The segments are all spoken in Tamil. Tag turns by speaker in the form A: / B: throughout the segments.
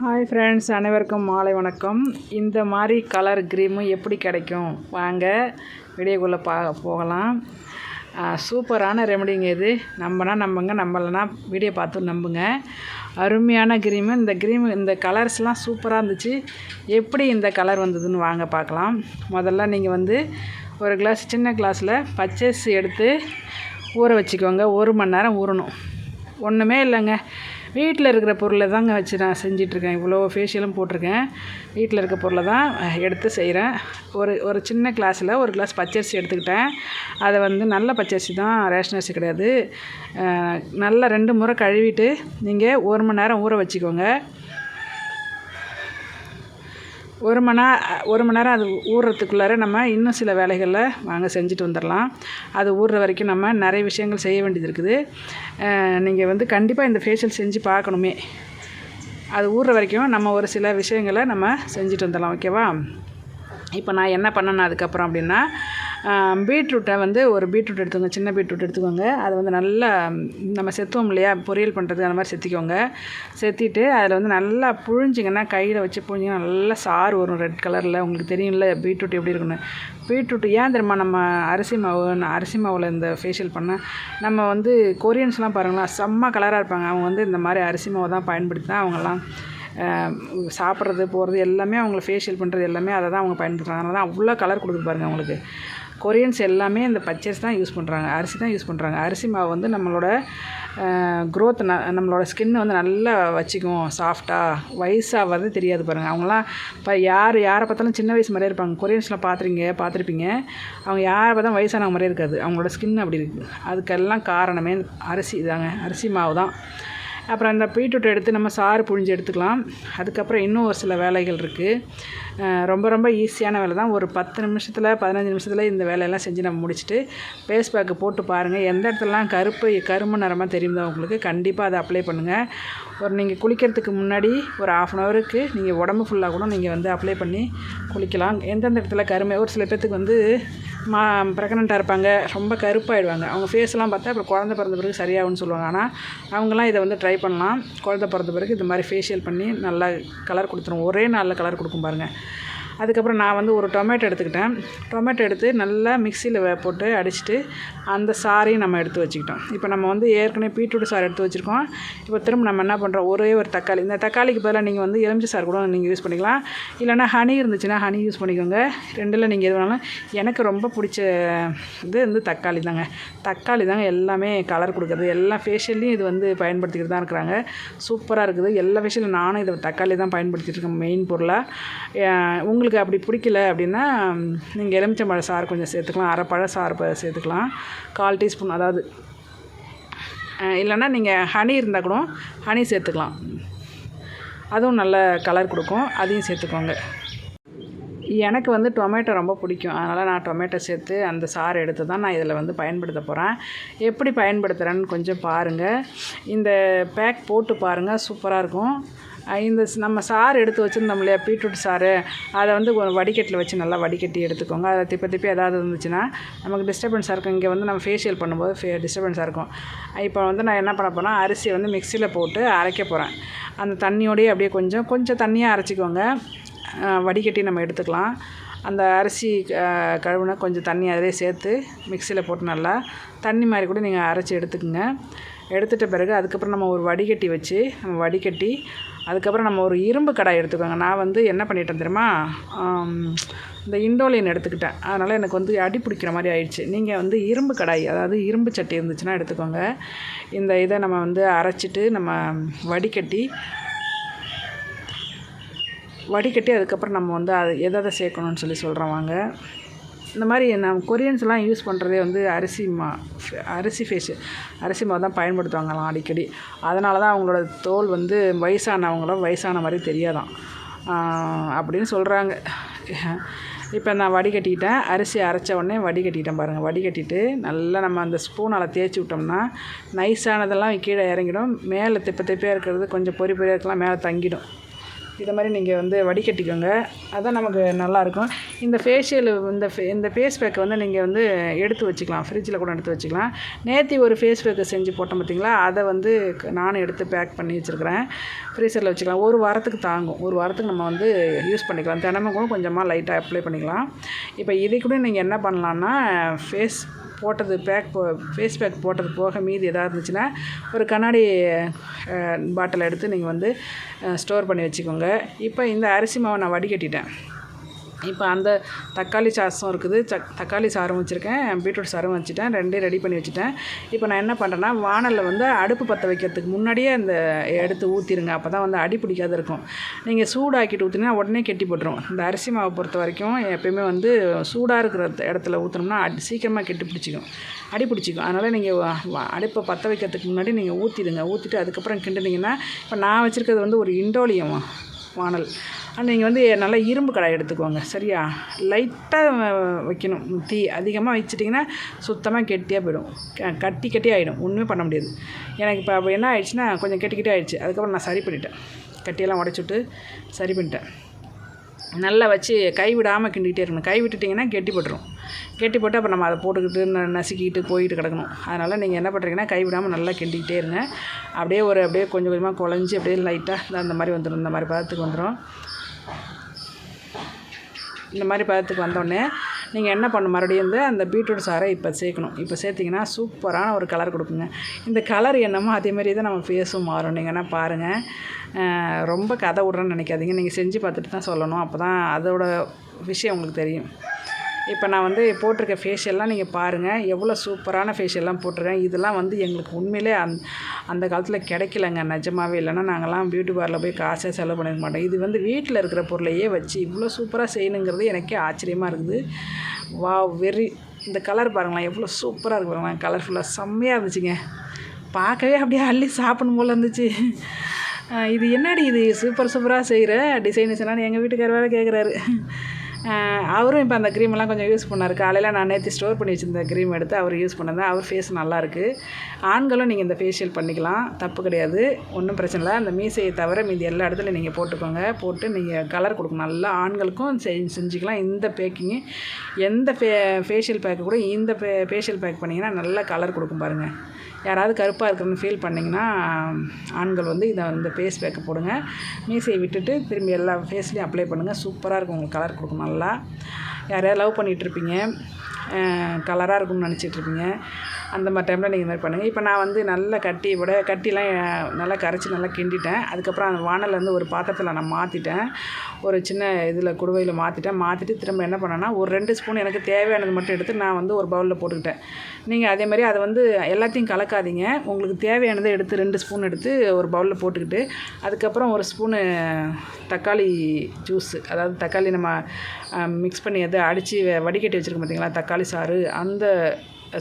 A: ஹாய் ஃப்ரெண்ட்ஸ் அனைவருக்கும் மாலை வணக்கம். இந்த மாதிரி கலர் க்ரீமு எப்படி கிடைக்கும்? வாங்க வீடியோக்குள்ளே பா போகலாம். சூப்பரான ரெமடிங்க இது. நம்பினா நம்புங்க நம்பலைன்னா வீடியோ பார்த்து நம்புங்க. அருமையான க்ரீமு இந்த க்ரீமு இந்த கலர்ஸ்லாம் சூப்பராக இருந்துச்சு. எப்படி இந்த கலர் வந்ததுன்னு வாங்க பார்க்கலாம். முதல்ல நீங்கள் வந்து ஒரு கிளாஸ் சின்ன கிளாஸில் பச்சரிசி எடுத்து ஊற வச்சுக்கோங்க. ஒரு மணி நேரம் ஊறணும். ஒன்றுமே இல்லைங்க. வீட்டில் இருக்கிற பொருளை தாங்க வச்சு நான் செஞ்சிட்ருக்கேன். இவ்வளோ ஃபேஷியலும் போட்டிருக்கேன். வீட்டில் இருக்க பொருளை தான் எடுத்து செய்கிறேன் ஒரு ஒரு சின்ன கிளாஸில் ஒரு கிளாஸ் பச்சரிசி எடுத்துக்கிட்டேன். அதை வந்து நல்ல பச்சரிசி தான் ரேஷன் அரிசி கிடையாது. நல்லா ரெண்டு முறை கழுவிட்டு நீங்கள் ஒரு மணி நேரம் ஊற வச்சுக்கோங்க. ஒரு மணி நேரம் ஒரு மணி நேரம் அது ஊறுறதுக்குள்ளார நம்ம இன்னும் சில வேலைகளில் வாங்க செஞ்சுட்டு வந்துடலாம். அது ஊறுற வரைக்கும் நம்ம நிறைய விஷயங்கள் செய்ய வேண்டியது இருக்குது. நீங்கள் வந்து கண்டிப்பாக இந்த ஃபேஷியல் செஞ்சு பார்க்கணுமே. அது ஊறுற வரைக்கும் நம்ம ஒரு சில விஷயங்களை நம்ம செஞ்சுட்டு வந்துடலாம் ஓகேவா இப்போ நான் என்ன பண்ணேன் அதுக்கப்புறம் அப்படின்னா பீட்ரூட்டை வந்து ஒரு பீட்ரூட் எடுத்துக்கோங்க சின்ன பீட்ரூட் எடுத்துக்கோங்க. அதை வந்து நல்லா நம்ம செத்துவோம் இல்லையா? பொரியல் பண்ணுறதுக்கு அந்த மாதிரி செத்திக்கோங்க. செத்திட்டு அதில் வந்து நல்லா புழிஞ்சிங்கன்னா கையில் வச்சு புழிஞ்சிங்கன்னா நல்லா சாறு வரும் ரெட் கலரில். உங்களுக்கு தெரியும்ல பீட்ரூட் எப்படி இருக்குன்னு பீட்ரூட் ஏன் தெரியுமா நம்ம அரிசி மாவு அரிசி மாவில் இந்த ஃபேஷியல் பண்ண நம்ம வந்து கொரியன்ஸ்லாம் பாருங்களேன் செம்ம கலராக இருப்பாங்க. அவங்க வந்து இந்த மாதிரி அரிசி மாவை தான் பயன்படுத்தி தான் அவங்கெல்லாம் சாப்பிட்றது போகிறது எல்லாமே அவங்கள ஃபேஷியல் பண்ணுறது எல்லாமே அதை தான் அவங்க பயன்படுத்துகிறாங்க அதனால தான் அவ்வளோ கலர் கொடுக்குது பாருங்கள் அவங்களுக்கு. கொரியன்ஸ் எல்லாமே இந்த பச்சரிசி தான் யூஸ் பண்ணுறாங்க அரிசி தான் யூஸ் பண்ணுறாங்க அரிசி மாவு வந்து நம்மளோட க்ரோத் ந நம்மளோட ஸ்கின்னை வந்து நல்லா வச்சுக்கும். சாஃப்டாக வயசாவது தெரியாது பாருங்கள் அவங்களாம் இப்போ யார் யாரை பார்த்தாலும் சின்ன வயசு மாதிரியே இருப்பாங்க. கொரியன்ஸில் பார்த்துருங்க பார்த்துருப்பீங்க. அவங்க யாரை பார்த்தாலும் வயசானவங்க மாதிரியே இருக்காது. அவங்களோட ஸ்கின் அப்படி இருக்குது அதுக்கெல்லாம் காரணமே அரிசி தாங்க. அரிசி மாவு தான். அப்புறம் அந்த பீட்ரூட் எடுத்து நம்ம சாறு புழிஞ்சு எடுத்துக்கலாம். அதுக்கப்புறம் இன்னும் ஒரு சில வேலைகள் இருக்குது ரொம்ப ரொம்ப ஈஸியான வேலை தான். ஒரு பத்து நிமிஷத்தில் பதினஞ்சு நிமிஷத்தில் இந்த வேலையெல்லாம் செஞ்சு நம்ம முடிச்சுட்டு பேஸ் பேக்கு போட்டு பாருங்கள் எந்த இடத்துலலாம் கருப்பு கரும்பு நிறமாக தெரியுதோ உங்களுக்கு கண்டிப்பாக அதை அப்ளை பண்ணுங்கள் ஒரு நீங்கள் குளிக்கிறதுக்கு முன்னாடி ஒரு ஆஃப் அன் ஹவருக்கு நீங்கள் உடம்பு ஃபுல்லாக கூட நீங்கள் வந்து அப்ளை பண்ணி குளிக்கலாம். எந்தெந்த இடத்துல கருமை ஒரு சில பேர்த்துக்கு வந்து மா ப்ரெக்னெண்ட்டாக இருப்பாங்க ரொம்ப கருப்பாயிடுவாங்க. அவங்க ஃபேஸ்லாம் பார்த்தா அப்புறம் குழந்த பிறந்த பிறகு சரியாகும்னு சொல்லுவாங்க. ஆனால் அவங்களாம் இதை வந்து ட்ரை பண்ணலாம். குழந்த பிறந்த பிறகு இது மாதிரி ஃபேஷியல் பண்ணி நல்லா கலர் கொடுத்துரும். ஒரே நாளில் கலர் கொடுக்கும் பாருங்கள் அதுக்கப்புறம் நான் வந்து ஒரு டொமேட்டோ எடுத்துக்கிட்டேன். டொமேட்டோ எடுத்து நல்லா மிக்சியில் போட்டு அடிச்சுட்டு அந்த சாரையும் நம்ம எடுத்து வச்சுக்கிட்டோம். இப்போ நம்ம வந்து ஏற்கனவே பீட்ரூட் சாறு எடுத்து வச்சுருக்கோம். இப்போ திரும்ப நம்ம என்ன பண்ணுறோம் ஒரே ஒரு தக்காளி. இந்த தக்காளிக்கு பதிலாக நீங்கள் வந்து எலுமிச்சை சாறு கூட நீங்கள் யூஸ் பண்ணிக்கலாம். இல்லைனா ஹனி இருந்துச்சுன்னா ஹனி யூஸ் பண்ணிக்கோங்க. ரெண்டில் நீங்கள் எது வேணாலும் எனக்கு ரொம்ப பிடிச்ச இது வந்து தக்காளி தாங்க. தக்காளி தாங்க எல்லாமே கலர் கொடுக்குறது. எல்லா ஃபேஷியல்லையும் இது வந்து பயன்படுத்திக்கிட்டு தான் இருக்கிறாங்க. சூப்பராக இருக்குது. எல்லா ஃபேஷியலும் நானும் இதை தக்காளி தான் பயன்படுத்திட்டு இருக்கேன் மெயின் பொருளாக உங்களுக்கு அப்படி பிடிக்கல அப்படின்னா நீங்கள் எலுமிச்சம்பழ சாறு கொஞ்சம் சேர்த்துக்கலாம். அரை பழ சாறு சேர்த்துக்கலாம். கால் டீஸ்பூன் அதாவது இல்லைன்னா நீங்கள் ஹனி இருந்தால் கூட ஹனி சேர்த்துக்கலாம். அதுவும் நல்ல கலர் கொடுக்கும். அதையும் சேர்த்துக்கோங்க. எனக்கு வந்து டொமேட்டோ ரொம்ப பிடிக்கும். அதனால் நான் டொமேட்டோ சேர்த்து அந்த சாறு எடுத்து தான் நான் இதில் வந்து பயன்படுத்த போகிறேன் எப்படி பயன்படுத்துகிறேன்னு கொஞ்சம் பாருங்கள் இந்த பேக் போட்டு பாருங்கள் சூப்பராக இருக்கும். இந்த நம்ம சாறு எடுத்து வச்சுருந்தோம் இல்லையா பீட்ரூட் சாறு அதை வந்து வடிகட்டில் வச்சு நல்லா வடிகட்டி எடுத்துக்கோங்க. அதை திப்ப திப்பி ஏதாவது இருந்துச்சுன்னா நமக்கு டிஸ்டர்பன்ஸாக இருக்கும் இங்கே வந்து நம்ம ஃபேஷியல் பண்ணும்போது ஃபே டிஸ்டர்பன்ஸாக இருக்கும். இப்போ வந்து நான் என்ன பண்ண போனால் அரிசியை வந்து மிக்சியில் போட்டு அரைக்க போகிறேன் அந்த தண்ணியோடையே அப்படியே கொஞ்சம் கொஞ்சம் தண்ணியாக அரைச்சிக்கோங்க. வடிகட்டி நம்ம எடுத்துக்கலாம். அந்த அரிசி கழுவுனா கொஞ்சம் தண்ணி அதிலே சேர்த்து மிக்சியில் போட்டு நல்லா தண்ணி மாதிரி கூட நீங்கள் அரைச்சி எடுத்துக்கோங்க. எடுத்துகிட்ட பிறகு அதுக்கப்புறம் நம்ம ஒரு வடிகட்டி வச்சு நம்ம வடிகட்டி அதுக்கப்புறம் நம்ம ஒரு இரும்பு கடாய் எடுத்துக்கோங்க. நான் வந்து என்ன பண்ணிட்டேன் தெரியுமா? இந்த இண்டோலியன் எடுத்துக்கிட்டேன். அதனால் எனக்கு வந்து அடி பிடிக்கிற மாதிரி ஆயிடுச்சு. நீங்கள் வந்து இரும்பு கடாய் அதாவது இரும்பு சட்டி இருந்துச்சுன்னா எடுத்துக்கோங்க. இந்த இதை நம்ம வந்து அரைச்சிட்டு நம்ம வடிகட்டி வடிகட்டி அதுக்கப்புறம் நம்ம வந்து அது எதை எதை சேர்க்கணும்னு சொல்லி சொல்கிறோம் வாங்க. இந்த மாதிரி நம்ம கொரியன்ஸ்லாம் யூஸ் பண்ணுறதே வந்து அரிசி மா அரிசி ஃபேஷு அரிசி மாவு தான் பயன்படுத்துவாங்களாம் அடிக்கடி. அதனால தான் அவங்களோட தோல் வந்து வயசானவங்களும் வயசான மாதிரி தெரியாதான். அப்படின்னு சொல்கிறாங்க இப்போ நான் வடிகட்டிக்கிட்டேன் அரிசி அரைச்ச உடனே வடிகட்டிட்டேன் பாருங்கள் வடிகட்டிட்டு நல்லா நம்ம அந்த ஸ்பூனால் தேய்ச்சி விட்டோம்னா நைஸானதெல்லாம் கீழே இறங்கிடும். மேலே திப்ப திப்பையாக இருக்கிறது கொஞ்சம் பொறி பொறியாக இருக்கலாம் மேலே தங்கிடும். இதை மாதிரி நீங்கள் வந்து வடிகட்டிக்கோங்க. அதான் நமக்கு நல்லாயிருக்கும் இந்த ஃபேஷியல் இந்த ஃபே இந்த ஃபேஸ் பேக்கை வந்து நீங்கள் வந்து எடுத்து வச்சுக்கலாம். ஃப்ரிட்ஜில் கூட எடுத்து வச்சுக்கலாம். நேற்று ஒரு ஃபேஸ் பேக்கை செஞ்சு போட்டோம் பார்த்தீங்களா அதை வந்து நானும் எடுத்து பேக் பண்ணி வச்சுருக்கிறேன். ஃப்ரீசரில் வச்சுக்கலாம். ஒரு வாரத்துக்கு தாங்கும். ஒரு வாரத்துக்கு நம்ம வந்து யூஸ் பண்ணிக்கலாம். தினமும் கூட கொஞ்சமாக லைட்டாக அப்ளை பண்ணிக்கலாம். இப்போ இதை கூட நீங்கள் என்ன பண்ணலான்னா ஃபேஸ் போட்டது பேக் போ ஃபேஸ் பேக் போட்டது போக மீதி எதாவது இருந்துச்சுன்னா ஒரு கண்ணாடி பாட்டில் எடுத்து நீங்கள் வந்து ஸ்டோர் பண்ணி வச்சுக்கோங்க. இப்போ இந்த அரிசி மாவை நான் வடிகட்டிட்டேன். இப்போ அந்த தக்காளி சாஸும் இருக்குது. சக் தக்காளி சாரும் வச்சுருக்கேன். பீட்ரூட் சாரும் வச்சுட்டேன். ரெண்டையும் ரெடி பண்ணி வச்சுட்டேன். இப்போ நான் என்ன பண்ணுறேன்னா வானலில் வந்து அடுப்பு பற்ற வைக்கிறதுக்கு முன்னாடியே அந்த எடுத்து ஊற்றிடுங்க அப்போ தான் வந்து அடி பிடிக்காத இருக்கும். நீங்கள் சூடாக்கிட்டு ஊற்றினா உடனே கெட்டி போட்டுரும் இந்த அரிசி மாவை பொறுத்த வரைக்கும் எப்பயுமே வந்து சூடாக இருக்கிற இடத்துல ஊற்றினோம்னா அடி சீக்கிரமாக கெட்டி பிடிச்சிக்கும். அடி பிடிச்சிக்கும். அதனால் நீங்கள் அடுப்பை பற்ற வைக்கிறதுக்கு முன்னாடி நீங்கள் ஊற்றிடுங்க ஊற்றிட்டு அதுக்கப்புறம் கிண்டுனீங்கன்னா இப்போ நான் வச்சுருக்கிறது வந்து ஒரு இண்டோலியம் வானல். நீங்கள் வந்து நல்லா இரும்பு கடாய் எடுத்துக்கோங்க சரியா? லைட்டாக வைக்கணும். தீ அதிகமாக வச்சிட்டிங்கன்னா சுத்தமாக கெட்டியாக போயிடும். க- கட்டி கட்டி ஆகிடும் ஒன்றுமே பண்ண முடியாது. எனக்கு இப்போ என்ன ஆயிடுச்சுன்னா கொஞ்சம் கெட்டி கட்டி ஆயிடுச்சு. அதுக்கப்புறம் நான் சரி பண்ணிட்டேன். கட்டியெல்லாம் உடச்சி விட்டு சரி பண்ணிட்டேன். நல்லா வச்சு கை விடாமல் கிண்டிக்கிட்டே இருக்கணும். கை விட்டுட்டிங்கன்னா கெட்டி போட்டுரும். கெட்டி போட்டு அப்புறம் நம்ம அதை போட்டுக்கிட்டு ந- நசுக்கிட்டு போயிட்டு கிடக்கணும். அதனால் நீங்கள் என்ன பண்ணுறீங்கன்னா கை விடாமல் நல்லா கிண்டிக்கிட்டே இருங்க. அப்படியே ஒரு அப்படியே கொஞ்சம் கொஞ்சமாக குழஞ்சி அப்படியே லைட்டாக அந்த மாதிரி வந்துடும் இந்த மாதிரி பதத்துக்கு வந்துடும் இந்த மாதிரி பதத்துக்கு வந்தோடனே நீங்கள் என்ன பண்ணணும்? மறுபடியும் வந்து அந்த பீட்ரூட் சாரை இப்போ சேர்க்கணும். இப்போ சேர்த்திங்கன்னா சூப்பரான ஒரு கலர் கொடுக்குங்க. இந்த கலர் என்னமோ அதே தான் நம்ம ஃபேஸும் மாறும். நீங்கள் என்ன பாருங்கள் ரொம்ப கதை விட்றேன்னு நினைக்காதீங்க. நீங்கள் செஞ்சு பார்த்துட்டு தான் சொல்லணும். அப்போ தான் அதோட விஷயம் உங்களுக்கு தெரியும். இப்போ நான் வந்து போட்டிருக்க ஃபேஷியல்லாம் நீங்கள் பாருங்கள் எவ்வளோ சூப்பரான ஃபேஷியல்லாம் போட்டிருக்கேன். இதெல்லாம் வந்து எங்களுக்கு உண்மையிலே அந் அந்த காலத்தில் கிடைக்கலங்க. நிஜமாவே இல்லைன்னா நாங்கள்லாம் பியூட்டி பார்லர் போய் காசே செலவு பண்ணிக்க மாட்டோம். இது வந்து வீட்டில் இருக்கிற பொருளையே வச்சு இவ்வளோ சூப்பராக செய்யணுங்கிறது எனக்கே ஆச்சரியமாக இருக்குது. வா வெரி இந்த கலர் பாருங்களேன். எவ்வளோ சூப்பராக இருக்கு பாருங்களேன். கலர்ஃபுல்லாக செம்மையாக இருந்துச்சுங்க. பார்க்கவே அப்படியே அள்ளி சாப்பிடும் போல் இருந்துச்சு. இது என்னடி இது? சூப்பர் சூப்பராக செய்கிற டிசைன் டிசைனாக எங்கள் வீட்டுக்கார வேறு கேட்குறாரு அவரும் இப்போ அந்த க்ரீமெல்லாம் கொஞ்சம் யூஸ் பண்ணார். காலையில் நான் நேற்று ஸ்டோர் பண்ணி வச்சிருந்த க்ரீம் எடுத்து அவர் யூஸ் பண்ணதான் அவர் ஃபேஸ் நல்லாயிருக்கு ஆண்களும் நீங்கள் இந்த ஃபேஷியல் பண்ணிக்கலாம். தப்பு கிடையாது. ஒன்றும் பிரச்சனை இல்லை. அந்த மீசையை தவிர மீதி எல்லா இடத்துலையும் நீங்கள் போட்டுக்கோங்க. போட்டு நீங்கள் கலர் கொடுக்கணும். நல்லா ஆண்களுக்கும் செஞ்சுக்கலாம். இந்த பேக்கிங்கு எந்த ஃபே ஃபேஷியல் பேக்கு கூட இந்த ஃபே ஃபேஷியல் பேக் பண்ணிங்கன்னா நல்ல கலர் கொடுக்கும் பாருங்கள் யாராவது கருப்பாக இருக்குன்னு ஃபீல் பண்ணிங்கன்னா ஆண்கள் வந்து இதை இந்த ஃபேஸ் பேக்கை போடுங்க. மீசையை விட்டுட்டு திரும்பி எல்லா ஃபேஸ்லேயும் அப்ளை பண்ணுங்கள் சூப்பராக இருக்கும். உங்களுக்கு கலர் கொடுக்கணும். நல்லா. யாரையாவது லவ் பண்ணிகிட்ருப்பீங்க கலராக இருக்கும்னு நினச்சிட்ருப்பீங்க அந்த மாதிரி டைமில் நீங்கள் இந்த மாதிரி பண்ணுங்கள் இப்போ நான் வந்து நல்லா கட்டி விட கட்டிலாம் நல்லா கரைச்சி நல்லா கிண்டிட்டேன். அதுக்கப்புறம் அந்த வானல்ல வந்து ஒரு பாத்திரத்தில் நான் மாற்றிட்டேன் ஒரு சின்ன இதில் குடுவையில் மாற்றிட்டேன் மாற்றிட்டு திரும்ப என்ன பண்ணேன்னா ஒரு ரெண்டு ஸ்பூன் எனக்கு தேவையானது மட்டும் எடுத்து நான் வந்து ஒரு பவுலில் போட்டுக்கிட்டேன். நீங்கள் அதே மாதிரி அதை வந்து எல்லாத்தையும் கலக்காதீங்க. உங்களுக்கு தேவையானதை எடுத்து ரெண்டு ஸ்பூன் எடுத்து ஒரு பவுலில் போட்டுக்கிட்டு அதுக்கப்புறம் ஒரு ஸ்பூனு தக்காளி ஜூஸு அதாவது தக்காளி நம்ம மிக்ஸ் பண்ணி அதை அடித்து வடிகட்டி வச்சுருக்கோம் பார்த்தீங்களா தக்காளி சாறு அந்த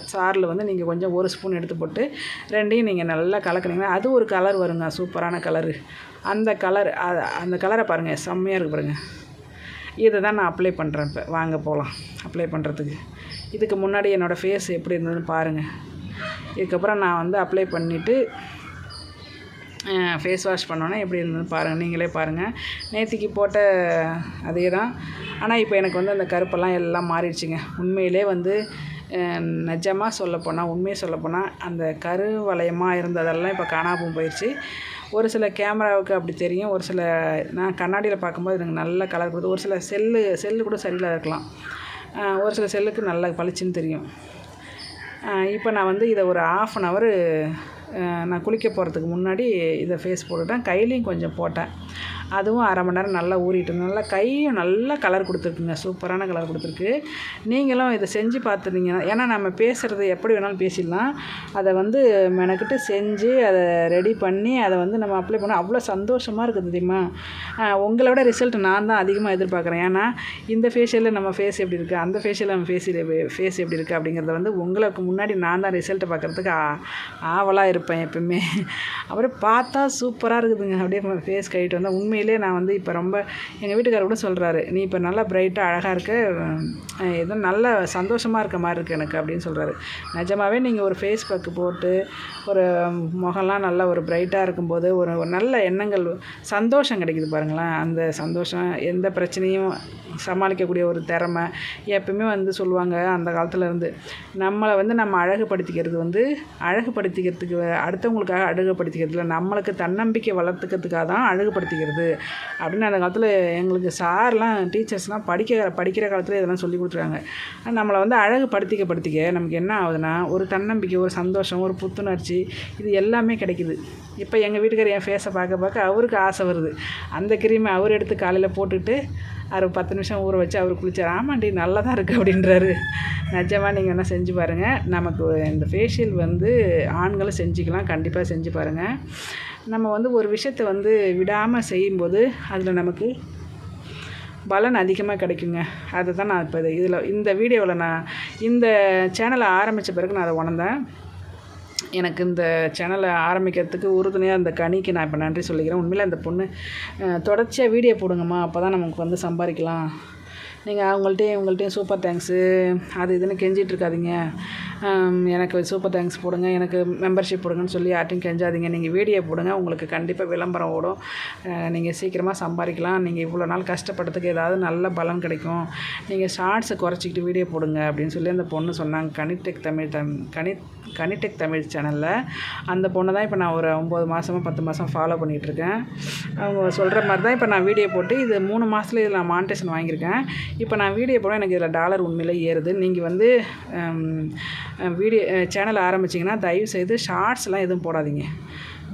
A: சாரில் வந்து நீங்கள் கொஞ்சம் ஒரு ஸ்பூன் எடுத்து போட்டு ரெண்டையும் நீங்கள் நல்லா கலக்குனீங்கன்னா அது ஒரு கலர் வருங்க சூப்பரான கலரு அந்த கலர் அந்த கலரை பாருங்கள் செம்மையாக இருக்கு பாருங்கள் இதை தான் நான் அப்ளை பண்ணுறேன் இப்போ. வாங்க போகலாம் அப்ளை பண்ணுறதுக்கு இதுக்கு முன்னாடி என்னோடய ஃபேஸ் எப்படி இருந்ததுன்னு பாருங்கள் இதுக்கப்புறம் நான் வந்து அப்ளை பண்ணிவிட்டு ஃபேஸ் வாஷ் பண்ணோன்னே எப்படி இருந்ததுன்னு பாருங்கள் நீங்களே பாருங்கள் நேற்றுக்கு போட்ட அதே தான் ஆனால் இப்போ எனக்கு வந்து அந்த கருப்பெல்லாம் எல்லாம் மாறிடுச்சுங்க. உண்மையிலே வந்து நிஜமாக சொல்லப்போனால் உண்மையை சொல்லப்போனால் அந்த கரு வளையமாக இருந்ததெல்லாம் இப்போ காணாமல் போயிடுச்சு ஒரு சில கேமராவுக்கு அப்படி தெரியும். ஒரு சில நான் கண்ணாடியில் பார்க்கும்போது எனக்கு நல்ல கலர் கொடுத்து ஒரு சில செல்லு செல்லு கூட சரியில்லாத இருக்கலாம். ஒரு சில செல்லுக்கு நல்ல பளிச்சுன்னு தெரியும். இப்போ நான் வந்து இதை ஒரு ஆஃப் அன் ஹவர் நான் குளிக்க போகிறதுக்கு முன்னாடி இதை ஃபேஸ் போட்டுட்டேன். கையிலையும் கொஞ்சம் போட்டேன். அதுவும் அரை மணி நேரம் நல்லா ஊறிட்டு நல்லா கையும் நல்லா கலர் கொடுத்துருக்குங்க. சூப்பரான கலர் கொடுத்துருக்கு. நீங்களும் இதை செஞ்சு பார்த்துருந்தீங்கன்னா ஏன்னா நம்ம பேசுகிறது எப்படி வேணாலும் பேசிடலாம். அதை வந்து மெனக்கிட்டு செஞ்சு அதை ரெடி பண்ணி அதை வந்து நம்ம அப்ளை பண்ண அவ்வளோ சந்தோஷமாக இருக்குது தெரியுமா? உங்களை விட ரிசல்ட் நான் தான் அதிகமாக எதிர்பார்க்குறேன். ஏன்னா இந்த ஃபேஷியலில் நம்ம ஃபேஸ் எப்படி இருக்குது அந்த ஃபேஷியலில் நம்ம ஃபேஸில் ஃபேஸ் எப்படி இருக்குது அப்படிங்கிறத வந்து உங்களுக்கு முன்னாடி நான் தான் ரிசல்ட்டை பார்க்குறதுக்கு ஆவலாக இருப்பேன் எப்பவுமே அப்புறம் பார்த்தா சூப்பராக இருக்குதுங்க. அப்படியே ஃபேஸ் கழிட்டு வந்தால் உண்மை உண்மையிலே நான் வந்து இப்போ ரொம்ப எங்கள் வீட்டுக்காரர் கூட சொல்கிறாரு நீ இப்போ நல்லா பிரைட்டாக அழகாக இருக்க எதுவும் நல்ல சந்தோஷமாக இருக்க மாதிரி இருக்குது எனக்கு அப்படின்னு சொல்கிறாரு நிஜமாவே நீங்கள் ஒரு ஃபேஸ் பேக்கு போட்டு ஒரு முகம்லாம் நல்லா ஒரு பிரைட்டாக இருக்கும்போது ஒரு ஒரு நல்ல எண்ணங்கள் சந்தோஷம் கிடைக்குது பாருங்களேன். அந்த சந்தோஷம் எந்த பிரச்சனையும் சமாளிக்கக்கூடிய ஒரு திறமை எப்பவுமே வந்து சொல்லுவாங்க அந்த காலத்துலேருந்து நம்மளை வந்து நம்ம அழகுபடுத்திக்கிறது வந்து அழகுபடுத்திக்கிறதுக்கு அடுத்தவங்களுக்காக அழகுபடுத்திக்கிறதுல நம்மளுக்கு தன்னம்பிக்கை வளர்த்துக்கிறதுக்காக தான் அழகுபடுத்திக்கிறது. அப்படின்னு அந்த காலத்தில் எங்களுக்கு சார்லாம் டீச்சர்ஸ்லாம் படிக்க படிக்கிற காலத்தில் இதெல்லாம் சொல்லி கொடுத்துருக்காங்க. நம்மளை வந்து அழகு படுத்திக்க நமக்கு என்ன ஆகுதுன்னா ஒரு தன்னம்பிக்கை ஒரு சந்தோஷம் ஒரு புத்துணர்ச்சி இது எல்லாமே கிடைக்குது. இப்போ எங்கள் வீட்டுக்காரர் என் ஃபேஸை பார்க்க பார்க்க அவருக்கு ஆசை வருது. அந்த கிரீமை அவர் எடுத்து காலையில் போட்டுக்கிட்டு அவர் பத்து நிமிஷம் ஊற வச்சு அவர் குளிச்சார். ஆமாண்டி நல்லா தான் இருக்குது அப்படின்றாரு. நிஜமாக நீங்கள் வேணால் செஞ்சு பாருங்கள் நமக்கு இந்த ஃபேஷியல் வந்து ஆண்களும் செஞ்சுக்கலாம். கண்டிப்பாக செஞ்சு பாருங்கள் நம்ம வந்து ஒரு விஷயத்தை வந்து விடாமல் செய்யும்போது அதில் நமக்கு பலன் அதிகமாக கிடைக்குங்க. அதை தான் நான் இப்போ இதில் இந்த வீடியோவில் நான் இந்த சேனலை ஆரம்பித்த பிறகு நான் அதை உணர்ந்தேன். எனக்கு இந்த சேனலை ஆரம்பிக்கிறதுக்கு உறுதுணையாக இந்த கனிக்கு நான் இப்போ நன்றி சொல்லிக்கிறேன். உண்மையில் அந்த பொண்ணு தொடர்ச்சியாக வீடியோ போடுங்கம்மா அப்போ தான் நமக்கு வந்து சம்பாதிக்கலாம். நீங்கள் அவங்கள்ட்டையும் இவங்கள்ட்டையும் சூப்பர் தேங்க்ஸு அது இதுன்னு கெஞ்சிட்டு இருக்காதிங்க. எனக்கு சூப்பர் தேங்க்ஸ் போடுங்க. எனக்கு மெம்பர்ஷிப் போடுங்கன்னு சொல்லி யார்ட்டையும் கெஞ்சாதீங்க. நீங்கள் வீடியோ போடுங்க. உங்களுக்கு கண்டிப்பாக விளம்பரம் ஓடும். நீங்கள் சீக்கிரமாக சம்பாதிக்கலாம். நீங்கள் இவ்வளோ நாள் கஷ்டப்பட்டதுக்கு ஏதாவது நல்ல பலன் கிடைக்கும். நீங்கள் ஷார்ட்ஸை குறைச்சிக்கிட்டு வீடியோ போடுங்க அப்படின்னு சொல்லி அந்த பொண்ணு சொன்னாங்க. கனிடெக் தமிழ் தம் கனி கனிடெக் தமிழ் சேனலில் அந்த பொண்ணை தான் இப்போ நான் ஒரு ஒம்பது மாதமாக பத்து மாதம் ஃபாலோ பண்ணிகிட்ருக்கேன் அவங்க சொல்கிற மாதிரி தான் இப்போ நான் வீடியோ போட்டு இது மூணு மாதத்தில் இதில் நான் மானிட்டேஷன் வாங்கியிருக்கேன். இப்போ நான் வீடியோ போனால் எனக்கு இதில் டாலர் உண்மையிலே ஏறுது. நீங்கள் வந்து வீடியோ சேனல் ஆரம்பிச்சிங்கன்னா தயவுசெய்து ஷார்ட்ஸ்லாம் எதுவும் போடாதீங்க.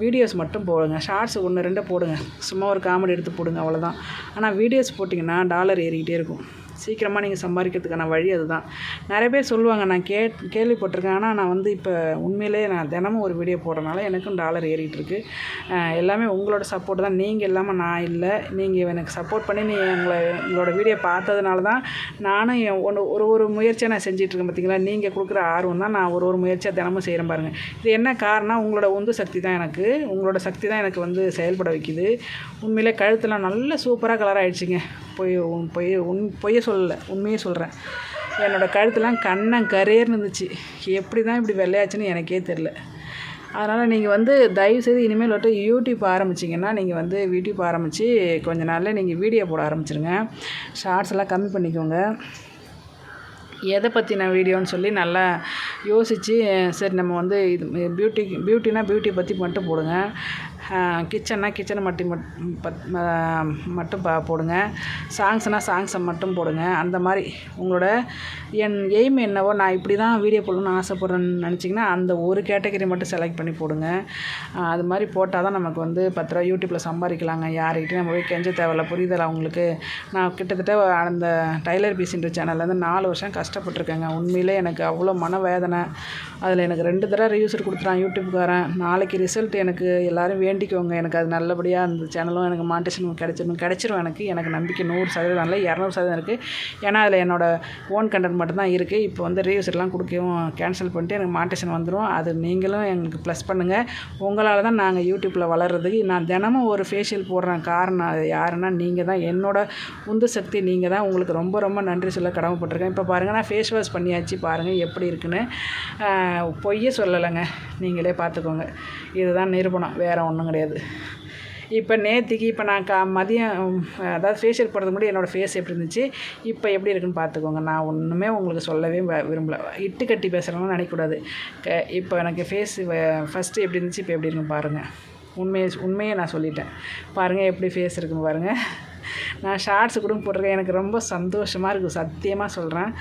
A: வீடியோஸ் மட்டும் போடுங்க. ஷார்ட்ஸ் ஒன்று ரெண்டு போடுங்க. சும்மா ஒரு காமெடி எடுத்து போடுங்க அவ்வளோதான் ஆனால் வீடியோஸ் போட்டிங்கன்னா டாலர் ஏறிக்கிட்டே இருக்கும். சீக்கிரமாக நீங்கள் சம்பாதிக்கிறதுக்கான வழி அதுதான். நிறைய பேர் சொல்லுவாங்க நான் கே கேள்விப்பட்டிருக்கேன். ஆனால் நான் வந்து இப்போ உண்மையிலே நான் தினமும் ஒரு வீடியோ போடுறனால எனக்கும் டாலர் ஏறிட்டுருக்கு. எல்லாமே உங்களோட சப்போர்ட் தான். நீங்கள் இல்லாமல் நான் இல்லை. நீங்கள் எனக்கு சப்போர்ட் பண்ணி நீ எங்களை எங்களோட வீடியோ பார்த்ததுனால தான் நானும் என் ஒன்று ஒரு ஒரு முயற்சியை நான் செஞ்சிட்ருக்கேன் பார்த்தீங்களா நீங்கள் கொடுக்குற ஆர்வம் தான் நான் ஒரு ஒரு முயற்சியாக தினமும் செய்கிறேன் பாருங்கள் இது என்ன காரணம் உங்களோட உந்து சக்தி தான் எனக்கு. உங்களோட சக்தி தான் எனக்கு வந்து செயல்பட வைக்குது. உண்மையிலே கழுத்தெல்லாம் நல்ல சூப்பராக கலர் ஆயிடுச்சுங்க. பொய் உன் பொய் உன் பொய்ய சொல்லலை உண்மையே சொல்கிறேன். என்னோடய கழுத்துலாம் கண்ணம் கரையர்னு இருந்துச்சு எப்படி தான் இப்படி வெள்ளையாச்சுன்னு எனக்கே தெரில. அதனால் நீங்கள் வந்து தயவுசெய்து இனிமேல் வந்துட்டு யூடியூப் ஆரம்பிச்சிங்கன்னா நீங்கள் வந்து யூடியூப் ஆரம்பித்து கொஞ்ச நாளில் நீங்கள் வீடியோ போட ஆரம்பிச்சிருங்க. ஷார்ட்ஸ் எல்லாம் கம்மி பண்ணிக்கோங்க. எதை பற்றின வீடியோன்னு சொல்லி நல்லா யோசித்து சரி நம்ம வந்து இது பியூட்டி பியூட்டினா பியூட்டி பற்றி மட்டும் போடுங்க. கிச்சன்னா கிச்சனை மட்டும் மட் பத் மட்டும் பா போடுங்க. சாங்ஸ்னால் சாங்ஸை மட்டும் போடுங்க. அந்த மாதிரி உங்களோட என் எய்ம் என்னவோ நான் இப்படி தான் வீடியோ போடணும்னு ஆசைப்பட்றேன்னு நினச்சிங்கன்னா அந்த ஒரு கேட்டகரி மட்டும் செலக்ட் பண்ணி போடுங்க. அது மாதிரி போட்டால் தான் நமக்கு வந்து பத்து ரூபா யூடியூப்பில் சம்பாதிக்கலாங்க. யார்கிட்டையும் நம்ம போய் கெஞ்ச தேவையில்ல. புரியுதல் அவங்களுக்கு நான் கிட்டத்தட்ட அந்த டைலர் பீஸின்ற சேனல்லேருந்து நாலு வருஷம் கஷ்டப்பட்டுருக்கேங்க. உண்மையிலே எனக்கு அவ்வளோ மனவேதனை. அதில் எனக்கு ரெண்டு தடவை ரிவ்யூஸர் கொடுத்துறான் யூடியூப்காரன் நாளைக்கு ரிசல்ட் எனக்கு எல்லாரும் வேண்டிக்கோங்க. எனக்கு அது நல்லபடியாக அந்த சேனலும் எனக்கு மானிட்டேஷன் கிடச்சிடும் கிடச்சிரும் எனக்கு. எனக்கு நம்பிக்கை நூறு சதவீதம் இல்லை இரநூறு சதவீதம் இருக்குது ஏன்னா அதில் என்னோடய ஓன் கண்டென்ட் மட்டும்தான் இருக்குது இப்போ வந்து ரிவ்யூஸர்லாம் கொடுக்கவும் கேன்சல் பண்ணிட்டு எனக்கு மாண்டேஷன் வந்துடும் அது நீங்களும் எங்களுக்கு ப்ளஸ் பண்ணுங்கள் உங்களால் தான் நாங்கள் யூடியூப்பில் வளர்கிறதுக்கு நான் தினமும் ஒரு ஃபேஷியல் போடுறேன். காரணம் அது யாருன்னா நீங்கள் தான். என்னோட உந்து சக்தி நீங்கள் தான். உங்களுக்கு ரொம்ப ரொம்ப நன்றி சொல்ல கடமைப்பட்டிருக்கேன். இப்போ பாருங்கள் நான் ஃபேஸ் வாஷ் பண்ணியாச்சு. பாருங்கள் எப்படி இருக்குன்னு. பொய்யே சொல்லலைங்க. நீங்களே பார்த்துக்கோங்க. இதுதான் நிரூபணம். வேறு ஒன்றும் கிடையாது. இப்போ நேற்றுக்கு இப்போ நான் கா மதியம் அதாவது ஃபேஷியல் போடுறதுக்கு முன்னாடி என்னோடய ஃபேஸ் எப்படி இருந்துச்சு இப்போ எப்படி இருக்குன்னு பார்த்துக்கோங்க. நான் ஒன்றுமே உங்களுக்கு சொல்லவே விரும்பலை. இட்டு கட்டி பேசுகிறவங்க நினைக்கக்கூடாது க இப்போ எனக்கு ஃபேஸ் ஃபஸ்ட்டு எப்படி இருந்துச்சு இப்போ எப்படி இருக்குன்னு பாருங்கள் உண்மையை உண்மையை நான் சொல்லிட்டேன். பாருங்கள் எப்படி ஃபேஸ் இருக்குன்னு பாருங்கள் நான் ஷார்ட்ஸ் கூட போட்டிருக்கேன். எனக்கு ரொம்ப சந்தோஷமாக இருக்குது சத்தியமாக சொல்கிறேன்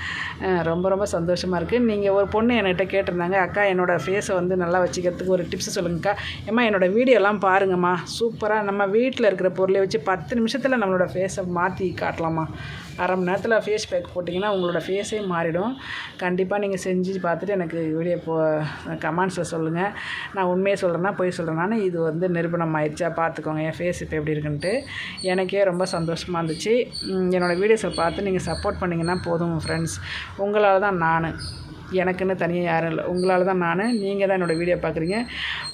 A: ரொம்ப ரொம்ப சந்தோஷமாக இருக்குது நீங்கள் ஒரு பொண்ணு என்கிட்ட கேட்டிருந்தாங்க அக்கா என்னோடய ஃபேஸை வந்து நல்லா வச்சுக்கிறதுக்கு ஒரு டிப்ஸ் சொல்லுங்கக்கா. ஏம்மா என்னோடய வீடியோலாம் பாருங்கம்மா. சூப்பராக நம்ம வீட்டில் இருக்கிற பொருளை வச்சு பத்து நிமிஷத்தில் நம்மளோட ஃபேஸை மாற்றி காட்டலாமா அரை மணி நேரத்தில் ஃபேஸ் பேக் போட்டிங்கன்னா உங்களோட ஃபேஸே மாறிடும். கண்டிப்பாக நீங்கள் செஞ்சு பார்த்துட்டு எனக்கு வீடியோ போ கமெண்ட்ஸில் சொல்லுங்கள் நான் உண்மையை சொல்கிறேன்னா பொய் சொல்கிறேன்னா இது வந்து நிரூபணம் ஆயிடுச்சா பார்த்துக்கோங்க என் ஃபேஸ் இப்போ எப்படி இருக்குன்ட்டு. எனக்கே ரொம்ப சந்தோஷமாக இருந்துச்சு. என்னோடய வீடியோஸை பார்த்து நீங்கள் சப்போர்ட் பண்ணிங்கன்னா போதும் ஃப்ரெண்ட்ஸ் உங்களால் தான் நான். எனக்குன்னு தனியாக யாரும் இல்லை. உங்களால் தான் நான் நீங்கள் தான் என்னோடய வீடியோ பார்க்குறீங்க.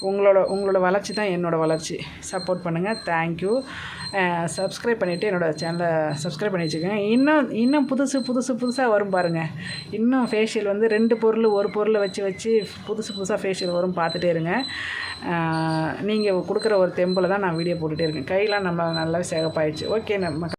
A: உங்களோட உங்களோட வளர்ச்சி தான் என்னோடய வளர்ச்சி. சப்போர்ட் பண்ணுங்கள் தேங்க்யூ சப்ஸ்கிரைப் பண்ணிவிட்டு என்னோடய சேனலை சப்ஸ்கிரைப் பண்ணி வச்சுக்கோங்க. இன்னும் இன்னும் புதுசு புதுசு புதுசாக வரும் பாருங்கள் இன்னும் ஃபேஷியல் வந்து ரெண்டு பொருள் ஒரு பொருளை வச்சு வச்சு புதுசு புதுசாக ஃபேஷியல் வரும் பார்த்துட்டே இருங்க. நீங்கள் கொடுக்குற ஒரு தெம்பில் தான் நான் வீடியோ போட்டுகிட்டே இருக்கேன். கையெல்லாம் நம்ம நல்லாவே சேகப்பாயிடுச்சு ஓகே நம்ம